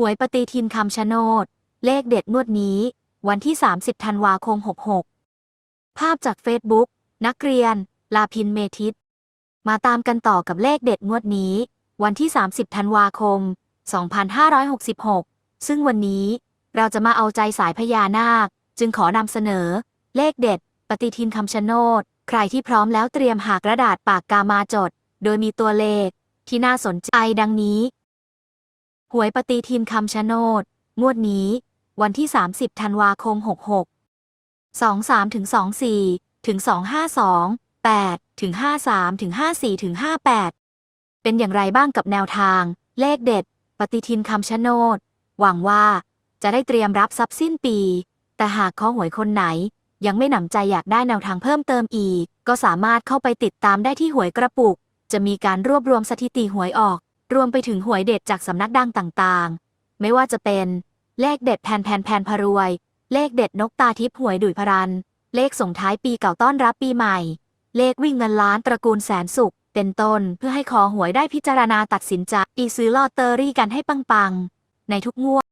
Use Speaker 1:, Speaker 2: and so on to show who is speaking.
Speaker 1: หวยปฏิทินคำชะโนด เลขเด็ดงวดนี้ วันที่ 30 ธันวาคม 66 ภาพจากเฟซบุ๊กนักเรียน ลาพินเมทิต มาตามกันต่อกับเลขเด็ดงวดนี้ วันที่ 30 ธันวาคม 2566 ซึ่งวันนี้เราจะมาเอาใจสายพญานาค จึงขอนำเสนอ เลขเด็ด ปฏิทินคำชะโนด ใครที่พร้อมแล้วเตรียมหากระดาษปากกามาจด โดยมีตัวเลขที่น่าสนใจดังนี้ หวยปฏิทินคำชะโนด งวดนี้ วันที่ 30 ธันวาคม 66 23ถึง24ถึง252 8ถึง53ถึง54ถึง58 เป็นอย่างไรบ้างกับแนวทาง เลขเด็ด ปฏิทินคำชะโนด หวังว่าจะได้เตรียมรับทรัพย์สิ้นปี แต่หากข้อหวยคนไหน ยังไม่หนำใจอยากได้แนวทางเพิ่มเติมอีก ก็สามารถเข้าไปติดตามได้ที่หวยกระปุก จะมีการรวบรวมสถิติหวยออก รวมไปถึงหวยเด็ดจากสำนักดังต่างๆ ไม่ว่าจะเป็น เลขเด็ดแผ่นแผ่นแผ่นพารวย เลขเด็ดนกตาทิพย์หวยดุยพรัน เลขส่งท้ายปีเก่าต้อนรับปีใหม่ เลขวิ่งเงินล้านตระกูลแสนสุข เป็นต้นเพื่อให้คอหวยได้พิจารณาตัดสินใจอีซื้อลอตเตอรี่กันให้ปังๆ ในทุกงวด